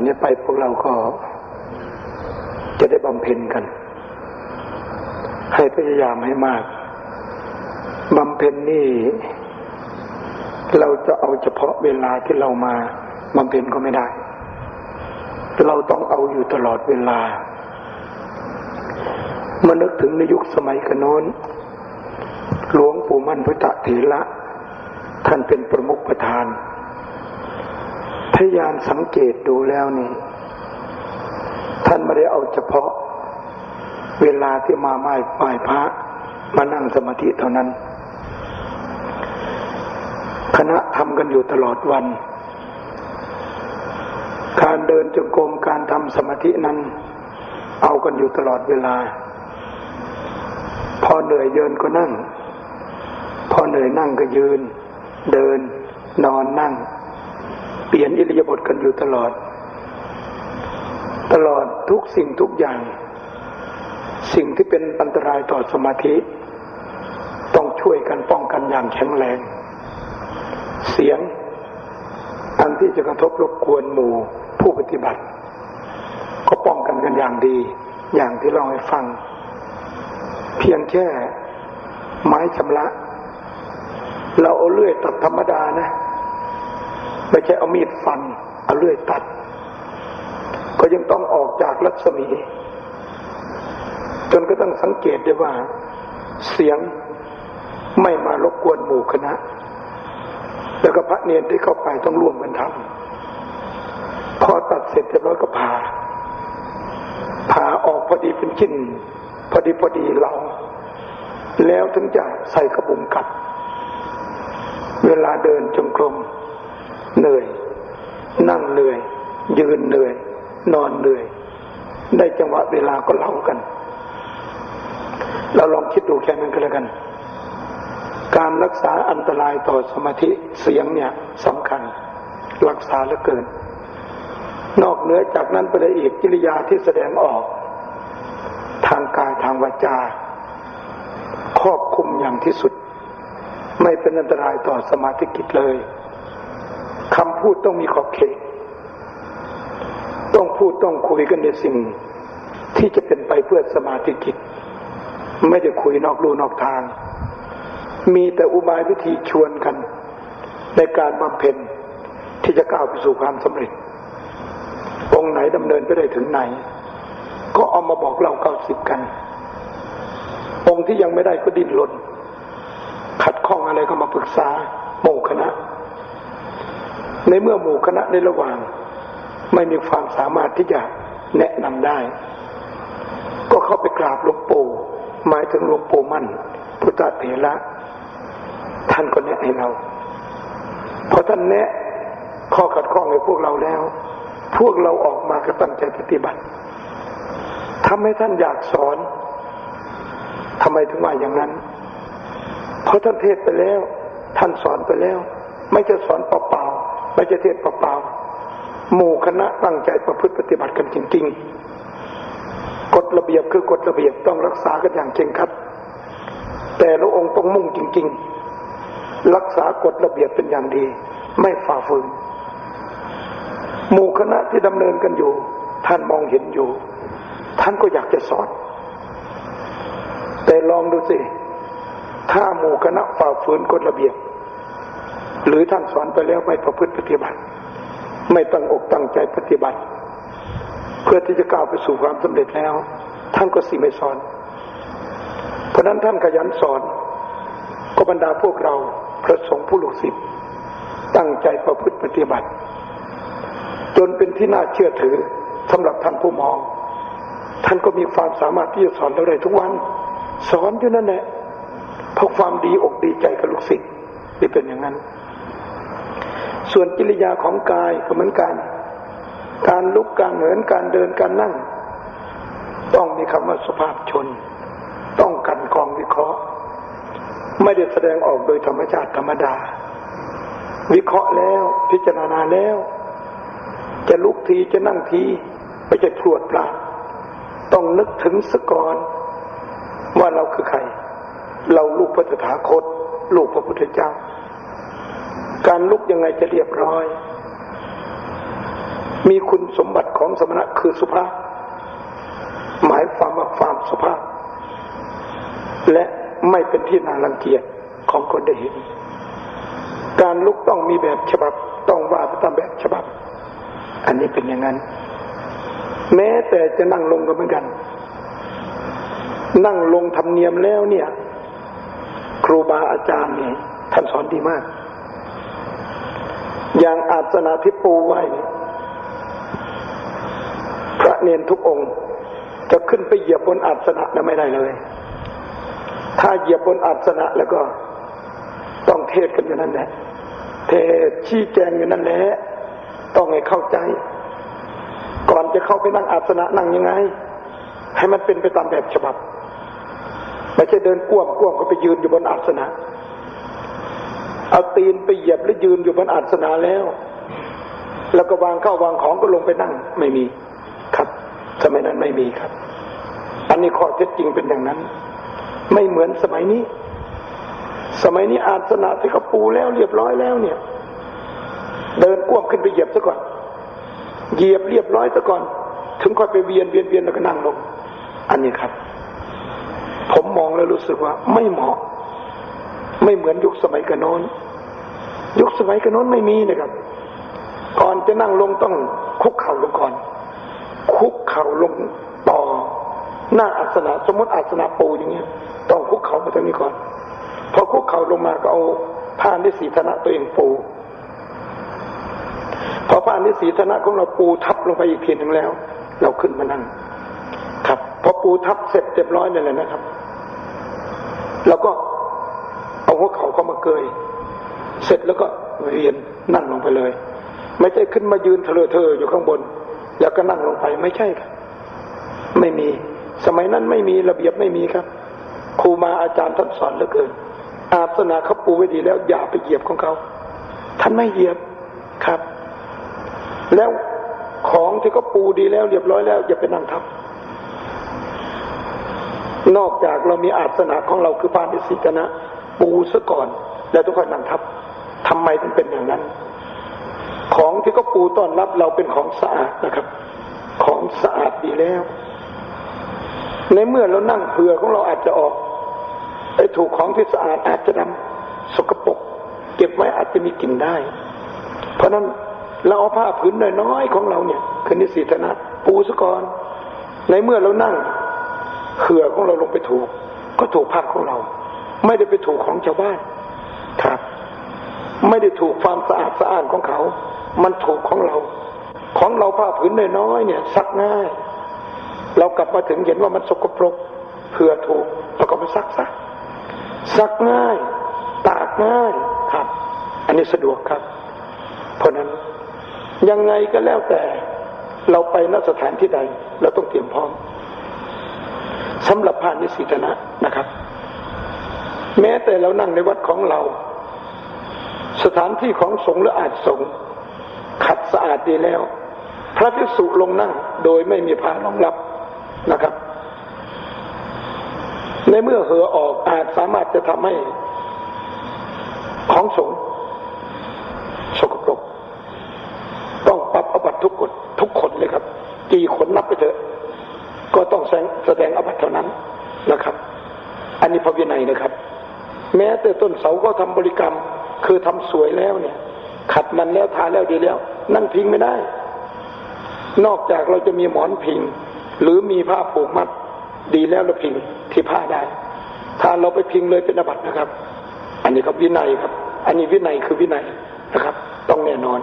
อนนี้ไปพวกเราก็จะได้บำเพ็ญกัน ให้พยายามให้มากบำเพ็ญนี่ เราจะเอาเฉพาะเวลาที่เรามาบำเพ็ญก็ไม่ได้ เราต้องเอาอยู่ตลอดเวลามานึกถึงในยุคสมัยกโน้น หลวงปู่มั่นพุทธเถระท่านเป็นประมุขประธาน พยายามสังเกตดูแล้วนี่ ท่านไม่ได้เอาเฉพาะ เวลาที่มาไหว้ไหว้พระมานั่งสมาธิเท่านั้น คณะทำกันอยู่ตลอดวัน การเดินจงกรมการทำสมาธินั้น เอากันอยู่ตลอดเวลา พอเหนื่อยเยินก็นั่ง พอเหนื่อยนั่งก็ยืน เดินนอนนั่ง เปลี่ยนอิริยาบถกันอยู่ตลอด ตลอดทุกสิ่งทุกอย่าง สิ่งที่เป็นอันตรายต่อสมาธิ ต้องช่วยกันป้องกันอย่างแข็งแรง เสียงอันที่จะกระทบรบกวนหมู่ผู้ปฏิบัติ ก็ป้องกันกันอย่างดี อย่างที่เราให้ฟัง เพียงแค่ไม้ชำระ เราเอาเลื่อยตัดธรรมดานะ ไม่ใช่เอามีดฟันเอาเลื่อยตัด ก็ยังต้องออกจากรัศมี จนก็ต้องสังเกตได้ว่า เสียงไม่มารบกวนหมู่คณะ แล้วก็พระเนียนที่เข้าไปต้องร่วมกันทำพอตัดเสร็จเรียบร้อยก็ผ่าผ่าออกพอดีเป็นชิ้นพอดีพอดีเรา แล้วถึงจะใส่กระบุงกัดเวลาเดินจงกรม เหนื่อย นั่งเหนื่อย ยืนเหนื่อย นอนเหนื่อย ได้จังหวะเวลาก็เล่ากัน เราลองคิดดูแค่นั้นก็แล้วกัน การรักษาอันตรายต่อสมาธิเสียงเนี่ยสำคัญ รักษาเหลือเกิน นอกเหนือจากนั้นไปเลยอีกกิริยาที่แสดงออก ทางกายทางวาจาครอบคุมอย่างที่สุด ไม่เป็นอันตรายต่อสมาธิกิจเลย คำพูดต้องมีขอบเขต ต้องพูดต้องคุยกันในสิ่ง ที่จะเป็นไปเพื่อสมาธิกิจไม่ได้คุยนอกรูนอกทาง มีแต่อุบายวิธีชวนกัน ในการบำเพ็ญที่จะก้าวไปสู่ความสำเร็จ องค์ไหนดำเนินไปได้ถึงไหน ก็เอามาบอกเราเก้าสิบกัน องค์ที่ยังไม่ได้ก็ดิ้นรนขัดข้องอะไรก็มาปรึกษาหมู่คณะ ในเมื่อหมู่คณะในระหว่าง ไม่มีความสามารถที่จะแนะนำได้ ก็เข้าไปกราบหลวงปู่หมายถึงหลวงปู่มั่น พุทธเถระท่านก็แนะให้เราพอท่านแนะข้อขัดข้องในพวกเราแล้ว พวกเราออกมาก็ตั้งใจปฏิบัติทำให้ท่านอยากสอนทำไมถึงว่าอย่างนั้น เพราะท่านเทศไปแล้ว ท่านสอนไปแล้ว ไม่จะสอนเปล่าๆ ไม่จะเทศเปล่าๆหมู่คณะตั้งใจประพฤติปฏิบัติกันจริง ๆ กฎระเบียบคือกฎระเบียบต้องรักษากันอย่างเคร่งครัด แต่ละองค์ต้องมุ่งจริง ๆ รักษากฎระเบียบเป็นอย่างดี ไม่ฝ่าฝืน หมู่คณะที่ดำเนินกันอยู่ ท่านมองเห็นอยู่ ท่านก็อยากจะสอน แต่ลองดูสิ ถ้าหมู่คณะฝ่าฝืนกฎระเบียบ หรือท่านสอนไปแล้วไม่ประพฤติปฏิบัติ ไม่ตั้งอกตั้งใจปฏิบัติ เพื่อที่จะก้าวไปสู่ความสำเร็จแล้ว ท่านก็สิไม่สอน เพราะนั้นท่านขยันสอน ก็บรรดาพวกเราพระสงฆ์ผู้ลูกศิษย์ตั้งใจประพฤติปฏิบัติ จนเป็นที่น่าเชื่อถือสำหรับท่านผู้มอง ท่านก็มีความสามารถที่จะสอนเราได้ทุกวัน สอนอยู่นั่นแหละเพราะความดีอกดีใจกับลูกศิษย์ที่เป็นอย่างนั้น ส่วนกิริยาของกายก็เหมือนกัน การลุกการเหินการเดินการนั่ง ต้องมีคำว่าสภาพชน ต้องกันกองวิเคราะห์ ไม่ได้แสดงออกโดยธรรมชาติธรรมดา วิเคราะห์แล้วพิจารณาแล้ว จะลุกทีจะนั่งทีไม่จะพรวดพลาดต้องนึกถึงสก่อนว่าเราคือใคร เราลูกพระตถาคต ลูกพระพุทธเจ้า การลุกยังไงจะเรียบร้อย มีคุณสมบัติของสมณะคือสุภาพ หมายความว่าความสุภาพ และไม่เป็นที่น่ารังเกียจของคนได้เห็น การลุกต้องมีแบบฉบับต้องว่าตามแบบฉบับ อันนี้เป็นอย่างนั้น แม้แต่จะนั่งลงก็เหมือนกัน นั่งลงทำเนียมแล้วเนี่ย ครูบาอาจารย์เนี่ยท่านสอนดีมาก อย่างอาสนะที่ปูไว้พระเนนทุกองค์ จะขึ้นไปเหยียบบนอาสนะนะไม่ได้เลย ถ้าเหยียบบนอาสนะแล้วก็ต้องเทศกันอยู่นั่นแหละ เทศชี้แจงอยู่นั่นแหละ ต้องให้เข้าใจ ก่อนจะเข้าไปนั่งอาสนะนั่งยังไง ให้มันเป็นไปตามแบบฉบับ ไม่ใช่เดินก้วมก้วมก็ไปยืนอยู่บนอาสนะ เอาตีนไปเหยียบหรือยืนอยู่บนอาสนะแล้ว แล้วก็วางเข้าวางของก็ลงไปนั่ง ไม่มีครับ สมัยนั้นไม่มีครับ อันนี้ข้อเท็จจริงเป็นอย่างนั้น ไม่เหมือนสมัยนี้ สมัยนี้อาสนะที่เขาปูแล้วเรียบร้อยแล้วเนี่ย เดินก้วมขึ้นไปเหยียบซะก่อน เหยียบเรียบร้อยซะก่อน ถึงค่อยไปเวียนเวียนเวียนแล้วก็นั่งลง อันนี้ครับ ผมมองแล้วรู้สึกว่าไม่เหมาะ ไม่เหมือนยุคสมัยกระโน้น ยุคสมัยกระโน้นไม่มีนะครับ ก่อนจะนั่งลงต้องคุกเข่าลงก่อน คุกเข่าลงต่อ หน้าอาสนะสมมติอาสนะปูอย่างเงี้ย ต้องคุกเข่ามาตรงนี้ก่อน พอคุกเข่าลงมาก็เอาผ้านิสีธนะตัวเองปูพอผ้านิสีธนะของเราปูทับลงไปอีกทีหนึ่งแล้ว เราขึ้นมานั่ง ครับ พอปูทับเสร็จเรียบร้อยนั่นแหละนะครับ แล้วก็ หัวเข่าเข้ามาเกย เสร็จแล้วก็เวียนนั่งลงไปเลย ไม่ใช่ขึ้นมายืนเถลอเธออยู่ข้างบน แล้วก็นั่งลงไปไม่ใช่ครับ ไม่มี สมัยนั้นไม่มีระเบียบไม่มีครับ ครูมาอาจารย์ท่านสอนเหลือเกิน อาสนะเขาปูไว้ดีแล้วอย่าไปเหยียบของเขาท่านไม่เหยียบครับ แล้วของที่เขาปูดีแล้วเรียบร้อยแล้ว อย่าไปนั่งทับนอกจากเรามีอาสนะของเราคือปานิสิกนะ ปูซะก่อน แล้วทุกคนนั่งทับทำไมถึงเป็นอย่างนั้น ของที่เขาปูต้อนรับเราเป็นของสะอาดนะครับ ของสะอาดดีแล้ว ในเมื่อเรานั่งเผื่อของเราอาจจะออกไอ้ถูกของที่สะอาดอาจจะดำสกปรกเก็บไว้อาจจะมีกลิ่นได้ เพราะนั้นเราเอาผ้าผืนน้อยๆของเราเนี่ยคือนิสิตนะปูซะก่อนในเมื่อเรานั่งเขื่อของเราลงไปถูก ก็ถูกผ้าของเรา ไม่ได้ไปถูกของชาวบ้านครับ ไม่ได้ถูกความสะอาดสะอ้านของเขา มันถูกของเรา ของเราผ้าผืนน้อยๆเนี่ย ซักง่าย เรากลับมาถึงเห็นว่ามันสกปรกเผื่อถูกเราก็ไปซักซักซักง่าย ตากง่ายครับ อันนี้สะดวกครับ เพราะนั้นยังไงก็แล้วแต่ เราไปนสถานที่ใด เราต้องเตรียมพร้อมสำหรับผ่านนิสิตนะนะครับ แม้แต่เรานั่งในวัดของเรา สถานที่ของสงฆ์หรืออาจสงฆ์ขัดสะอาดดีแล้ว พระภิกษุลงนั่งโดยไม่มีผ้ารองรับนะครับ ในเมื่อเหอออกอาจสามารถจะทำให้ของสงฆ์สกปรกต้องปรับอบัตทุกคนทุกคนเลยครับ กี่คนนับไปเถอะ ก็ต้องแสดงอบัตเท่านั้นนะครับ อันนี้พระวินัยนะครับ แม้แต่ต้นเสาก็ทำบริกรรม คือทำสวยแล้วเนี่ย ขัดมันแล้วทาแล้วดีแล้ว นั่งพิงไม่ได้ นอกจากเราจะมีหมอนพิง หรือมีผ้าผูกมัด ดีแล้วเราพิงที่ผ้าได้ ถ้าเราไปพิงเลยเป็นอบัตนะครับ อันนี้ครับวินัยครับ อันนี้วินัยคือวินัยนะครับ ต้องแน่นอน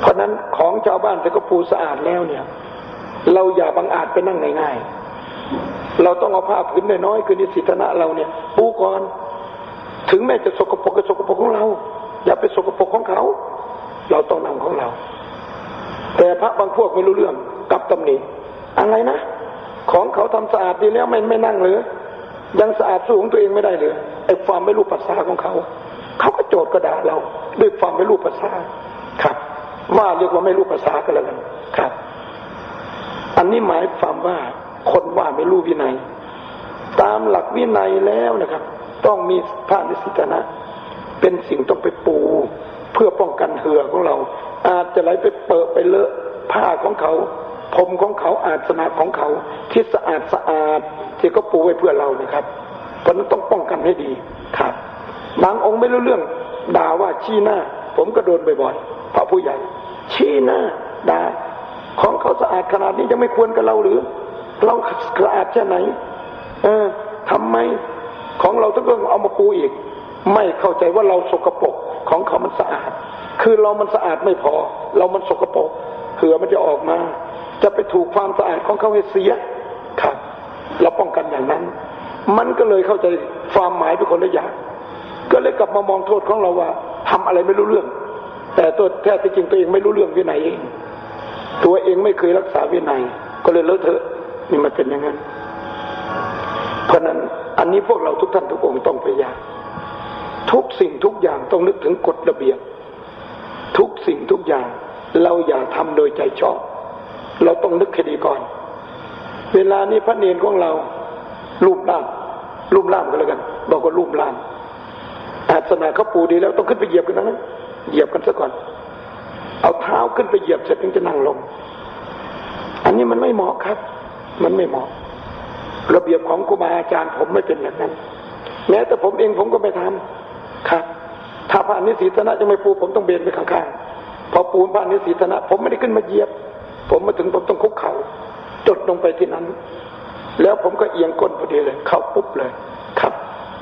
เพราะนั้นของชาวบ้านแต่ก็ปูสะอาดแล้วเนี่ย เราอย่าบังอาจไปนั่งง่ายๆ เราต้องเอาผ้าผืนน้อยๆคือนิสิตนะเราเนี่ยปูก่อนถึงแม้จะสกปรกก็สกปรกของเรา อย่าไปสกปรกของเขา เราต้องนั่งของเรา แต่พระบางพวกไม่รู้เรื่องกับตำหนิอะไรนะ ของเขาทำสะอาดดีแล้วไม่ไม่นั่งเลยยังสะอาดสู้ของตัวเองไม่ได้เลยไอ้ความไม่รู้ภาษาของเขา เขาก็โจทย์กระดาเรา ด้วยความไม่รู้ภาษาครับ ว่าเรียกว่าไม่รู้ภาษาก็แล้วกันครับ อันนี้หมายความว่า คนว่าไม่รู้วินัย ตามหลักวินัยแล้วนะครับ ต้องมีพระนิสิตนะ เป็นสิ่งต้องไปปู เพื่อป้องกันเหือของเรา อาจจะไหลไปเปิดไปเลอะผ้าของเขา ผมของเขาอาสนะของเขา ที่สะอาดสะอาดที่เขาปูไว้เพื่อเรานะครับเพราะนั้นต้องป้องกันให้ดีครับบางองค์ไม่รู้เรื่องด่าว่าชี้หน้า ผมก็โดนบ่อยๆพระผู้ใหญ่ ชี้หน้าด่าของเขาสะอาดขนาดนี้ยังไม่ควรกับเราหรือ เราสะอาดแค่ไหน เออทำไมของเราต้องเอามาปูอีก ไม่เข้าใจว่าเราสกปรกของเขามันสะอาด คือเรามันสะอาดไม่พอ เรามันสกปรกเผื่อมันจะออกมา จะไปถูกความสะอาดของเขาให้เสียครับเราป้องกันอย่างนั้น มันก็เลยเข้าใจความหมายเป็นคนละอย่างก็เลยกลับมามองโทษของเราว่าทำอะไรไม่รู้เรื่อง แต่ตัวแท้ที่จริงตัวเองไม่รู้เรื่องวินัยเอง ตัวเองไม่เคยรักษาวินัย ก็เลยเลอะเทอะ นี่มันเป็นอย่างนั้น เพราะนั้นอันนี้พวกเราทุกท่านทุกองค์ต้องพยายามทุกสิ่งทุกอย่างต้องนึกถึงกฎระเบียบ ทุกสิ่งทุกอย่างเราอย่าทำโดยใจชอบ เราต้องนึกคดีก่อน เวลานี้พระเนรของเรารูปร่างรูปร่างก็แล้วกันบอกว่ารูปร่างอาสนะเขาปูดีแล้วต้องขึ้นไปเหยียบกันนะเหยียบกันซะก่อน เอาเท้าขึ้นไปเหยียบเสร็จถึงจะนั่งลง อันนี้มันไม่เหมาะครับ มันไม่เหมาะ ระเบียบของครูบาอาจารย์ผมไม่เป็นอย่างนั้น แม้แต่ผมเองผมก็ไม่ทำครับ ถ้าพระนิสีธนะจะไม่ปูผมต้องเบนไปข้างๆพอปูพระนิสีธนะผมไม่ได้ขึ้นมาเหยียบ ผมมาถึงผมต้องคุกเข่าจดลงไปที่นั้น แล้วผมก็เอียงก้นพอดีเลย เข้าปุ๊บเลยครับ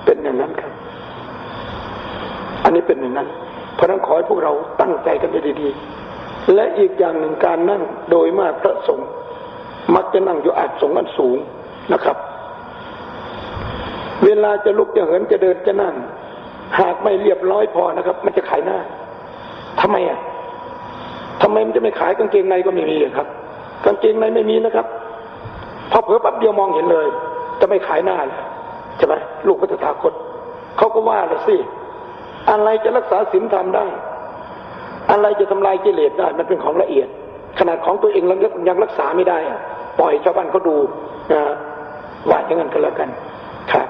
เป็นอย่างนั้นครับ อันนี้เป็นอย่างนั้น เพราะนั้นขอให้พวกเราตั้งใจกันให้ดีๆและอีกอย่างหนึ่งการนั่งโดยมากพระสงฆ์ มักจะนั่งอยู่อาจสงอันสูงนะครับ เวลาจะลุกจะเหินจะเดินจะนั่ง หากไม่เรียบร้อยพอนะครับ มันจะขายหน้าทำไมอะทำไมมันจะไม่ขายกางเกงในก็ไม่มีอครับ กางเกงในไม่มีนะครับพอเผลอแป๊บเดียวมองเห็นเลย จะไม่ขายหน้าเลยใช่ไหมลูกพระตถาคตเขาก็ว่าเลยสิอะไรจะรักษาศีลธรรมได้ อะไรจะทำลายกิเลสได้ มันเป็นของละเอียด ขนาดของตัวเองยังรักษาไม่ได้ ปล่อยชาวบ้านเขาดูนะว่าอย่างนั้นก็แล้วกันครับ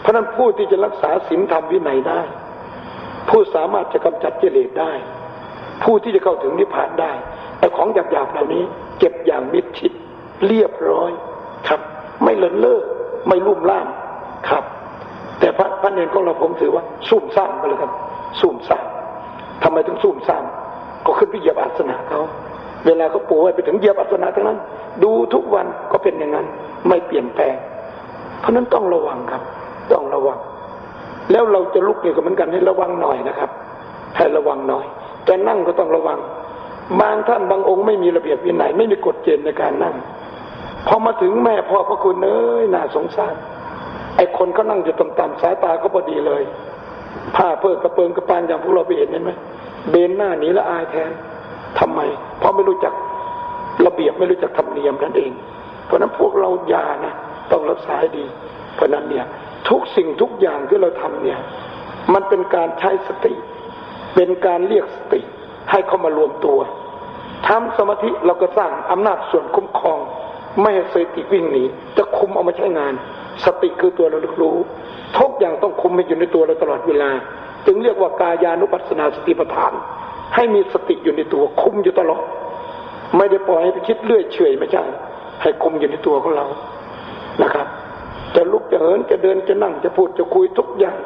เพราะนั้นผู้ที่จะรักษาศีลธรรมวินัยได้ ผู้สามารถจะกำจัดกิเลสได้ ผู้ที่จะเข้าถึงนิพพานได้ไอ้ของหยาบๆเหล่านี้ เก็บอย่างมิดชิดเรียบร้อยครับ ไม่เลินเล่อไม่ลุ่มล่ามครับ แต่พระพระเนรของเราผมถือว่าซุ่มซ่ามไปเลยครับซุ่มซ่ามทำไมถึงซุ่มซ่ามก็ขึ้นไปเหยียบอาสนะเขา เวลาเขาปูไว้ไปถึงเหยียบอาสนะทั้งนั้น ดูทุกวันก็เป็นอย่างนั้น ไม่เปลี่ยนแปลง เพราะนั้นต้องระวังครับ ต้องระวัง แล้วเราจะลุกเนี่ยก็เหมือนกันให้ระวังหน่อยนะครับให้ระวังหน่อยจะนั่งก็ต้องระวัง บางท่านบางองค์ไม่มีระเบียบวินัยไม่มีกฎเกณฑ์ในการนั่งพอมาถึงแม่พ่อพระคุณเอ้ยน่าสงสารไอ้คนเขานั่งอยู่ต่ำๆสายตาก็พอดีเลยผ้าเพิกกระเปิงกระปานอย่างพวกเราไปเห็นเห็นไหมเบนหน้าหนีละอายแทน ทำไม เพราะไม่รู้จักระเบียบไม่รู้จักธรรมเนียมนั่นเอง เพราะนั้นพวกเราอย่านะต้องรักษาให้ดี เพราะนั้นเนี่ยทุกสิ่งทุกอย่างที่เราทำเนี่ย มันเป็นการใช้สติ เป็นการเรียกสติ ให้เข้ามารวมตัวทำสมาธิเราก็สร้างอำนาจส่วนคุ้มครอง ไม่ให้สติวิ่งหนีจะคุมเอามาใช้งาน สติคือตัวเราลึกรู้ทุกอย่างต้องคุมให้อยู่ในตัวเราตลอดเวลา จึงเรียกว่ากายานุปัสสนาสติปัฏฐาน ให้มีสติอยู่ในตัวคุมอยู่ตลอดไม่ได้ปล่อยให้ไปคิดเลื่อยเฉยไม่ใช่ให้คุมอยู่ในตัวของเรานะครับ จะลุกจะเหินจะเดินจะนั่งจะพูดจะคุยทุกอย่าง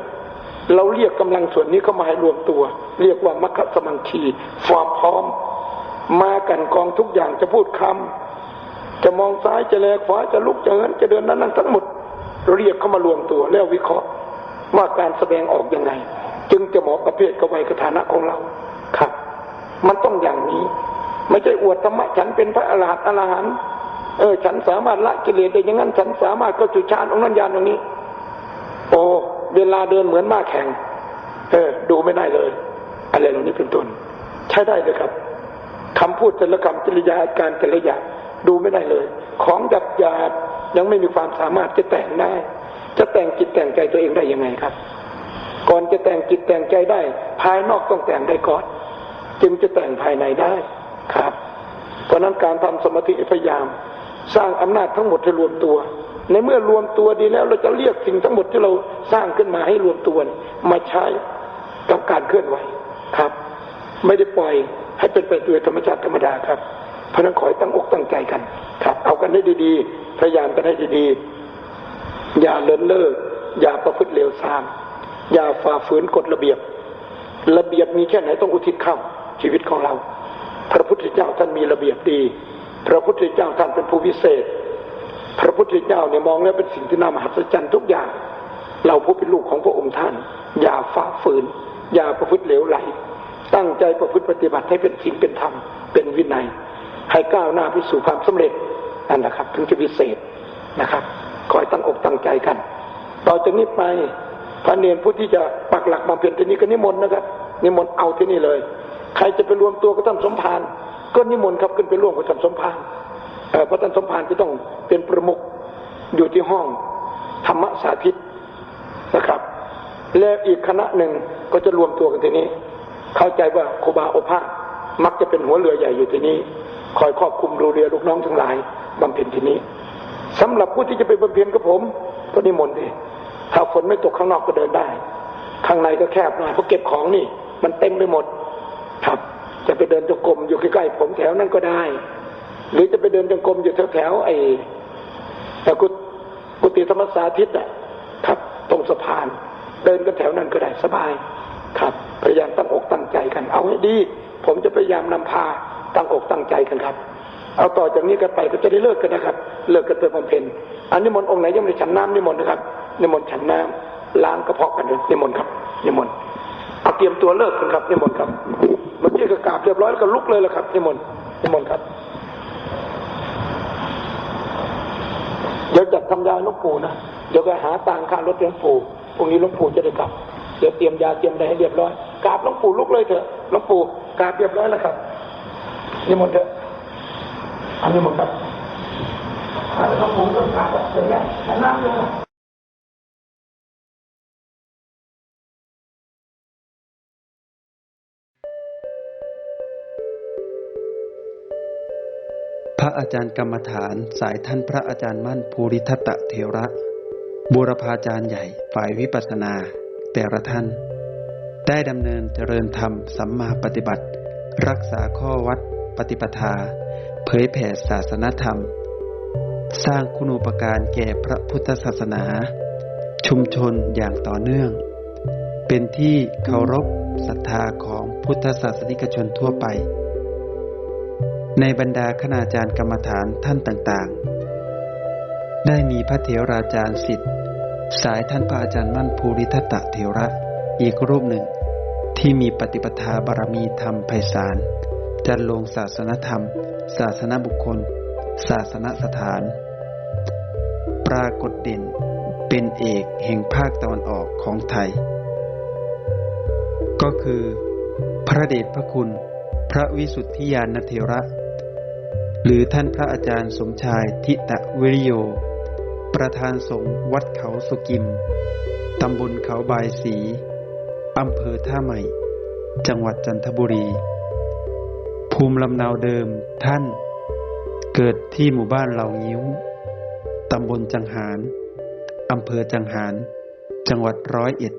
เราเรียกกำลังส่วนนี้เข้ามาให้รวมตัว เรียกว่ามัคคสมังคีความพร้อม มากันกองทุกอย่างจะพูดคำจะมองซ้ายจะแลขวาจะลุกจะเหินจะเดินนั่นนั่งทั้งหมด เรียกเข้ามารวมตัวแล้ววิเคราะห์ว่าการแสดงออกยังไง จึงจะเหมาะกับเพศกับวัยกับฐานะของเรา มันต้องอย่างนี้ ไม่ใช่อวดธรรมะฉันเป็นพระอรหันต์อรหันต์เออ ฉันสามารถละกิเลสได้อย่างนั้น ฉันสามารถเข้าจุฌานองนั้นญาณตรงนี้ โอ้เวลาเดินเหมือนม้าแข่งเออ ดูไม่ได้เลยอะไรเหล่านี้เป็นต้นใช้ได้เลยครับคำพูดแต่ละคำจริยาการแต่ละอย่างดูไม่ได้เลย ของหยาบหยาบยังไม่มีความสามารถจะแต่งได้ จะแต่งจิตแต่งใจตัวเองได้ยังไงครับ ก่อนจะแต่งจิตแต่งใจได้ ภายนอกต้องแต่งได้ก่อน จึงจะแต่งภายในได้ครับ เพราะนั้นการทำสมาธิพยายาม สร้างอำนาจทั้งหมดให้รวมตัว ในเมื่อรวมตัวดีแล้วเราจะเรียกสิ่งทั้งหมดที่เราสร้างขึ้นมาให้รวมตัวมาใช้กับการเคลื่อนไหวครับ ไม่ได้ปล่อยให้เป็นไปโดยธรรมชาติธรรมดาครับเพราะฉะนั้นขอให้ตั้งอกตั้งใจกันครับ เอากันให้ดีๆพยายามกันให้ดีๆอย่าเลินเล่ออย่าประพฤติเลวทราม อย่าฝ่าฝืนกฎระเบียบ ระเบียบมีแค่ไหนต้องอุทิศเข้า ชีวิตของเรา พระพุทธเจ้าท่านมีระเบียบดี พระพุทธเจ้าท่านเป็นผู้วิเศษ พระพุทธเจ้าเนี่ยมองแล้วเป็นสิ่งที่น่ามหัศจรรย์ทุกอย่าง เราผู้เป็นลูกของพระองค์ท่าน อย่าฝ่าฝืน อย่าประพฤติเหลวไหล ตั้งใจประพฤติปฏิบัติให้เป็นศีลเป็นธรรมเป็นวินัย ให้ก้าวหน้าไปสู่ความสำเร็จนั่นแหละครับถึงจะวิเศษนะครับคอยตั้งอกตั้งใจกัน ต่อจากนี้ไปพระเนรผู้ที่จะปักหลักบำเพ็ญที่นี้ก็นิมนต์นะครับ นิมนต์เอาที่นี่เลย ใครจะไปรวมตัวกับท่านสมภารก็นิมนต์ครับขึ้นไปร่วมกับท่านสมภารเพราะท่านสมภารจะต้องเป็นประมุขอยู่ที่ห้องธรรมสาธิตนะครับ แล้วอีกคณะหนึ่งก็จะรวมตัวกันที่นี้ เข้าใจว่าครูบาโอภาสมักจะเป็นหัวเรือใหญ่อยู่ที่นี้ คอยครอบคุมดูเรือลูกน้องทั้งหลายบำเพ็ญที่นี้สำหรับผู้ที่จะไปบำเพ็ญกับผมก็นิมนต์ดิถ้าฝนไม่ตกข้างนอกก็เดินได้ ข้างในก็แคบหน่อยเพราะเก็บของนี่ มันเต็มไปหมด ครับจะไปเดินจงกรมอยู่ใกล้ๆผมแถวนั้นก็ได้ หรือจะไปเดินจงกรมอยู่แถวๆไอ้แต่กุกุฏิธรรมสาธิตอะครับตรงสะพาน เดินกันแถวนั้นก็ได้สบาย ครับพยายามตั้งอกตั้งใจกัน เอาให้ดี ผมจะพยายามนำพาตั้งอกตั้งใจกันครับ เอาต่อจากนี้กันไปก็จะได้เลิกกันนะครับ เลิกกันเพื่อบำเพ็ญอันนิมนต์องค์ไหนยังไม่ได้ฉันน้ำนิมนต์นะครับนิมนต์ฉันน้ำล้างกระเพาะกันเลยนิมนต์ครับนิมนต์เอาเตรียมตัวเลิกกันครับนิมนต์ครับ มื่อกี้ก็กราบเรียบร้อยแล้วก็ลุกเลยละครับนิมนต์นิมนต์ครับเดี๋ยวจัดทำยาลวงปู่นะเดี๋ยวก็หาตังค่ารถหลวงปู่พรุ่งนี้หลวงปู่จะได้กลับเดี๋ยวเตรียมยาเตรียมอะไรให้เรียบร้อยกราบหลวงปู่ลุกเลยเถอะหลวงปู่กราบเรียบร้อยแล้วครับนิมนต์เถอะอันนี้หมดครับอ่าหลวงปู่ก็กราบเสร็จแล้วฉันน้ำเลย อาจารย์กรรมฐาน สายท่านพระอาจารย์มั่นภูริทัตะเทระ บูรพาจารย์ใหญ่ฝ่ายวิปัสสนา แต่ละท่าน ได้ดำเนินเจริญธรรมสัมมาปฏิบัติ รักษาข้อวัดปฏิปทา เผยแผ่ศาสนธรรม สร้างคุณูปการแก่พระพุทธศาสนา ชุมชนอย่างต่อเนื่อง เป็นที่เคารพศรัทธาของพุทธศาสนิกชนทั่วไป ในบรรดาคณาจารย์กรรมฐานท่านต่างๆ ได้มีพระเถราจารย์สิทธิ์สายท่านพระอาจารย์มั่นภูริทัตตะเถระอีกรูปหนึ่ง ที่มีปฏิปทาบารมีธรรมไพศาลจันลงศาสนธรรม ศาสนบุคคล ศาสนสถาน ปรากฏเด่นเป็นเอกแห่งภาคตะวันออกของไทย ก็คือ พระเดชพระคุณ พระวิสุทธิยานเทระ หรือท่านพระอาจารย์สมชายทิตะวิริโย ประธานสงฆ์วัดเขาสุกิม ตำบลเขาบายสี อำเภอท่าใหม่ จังหวัดจันทบุรี ภูมิลำเนาเดิมท่าน เกิดที่หมู่บ้านเหล่างิ้ว ตำบลจังหาร อำเภอจังหาร จังหวัดร้อยเอ็ด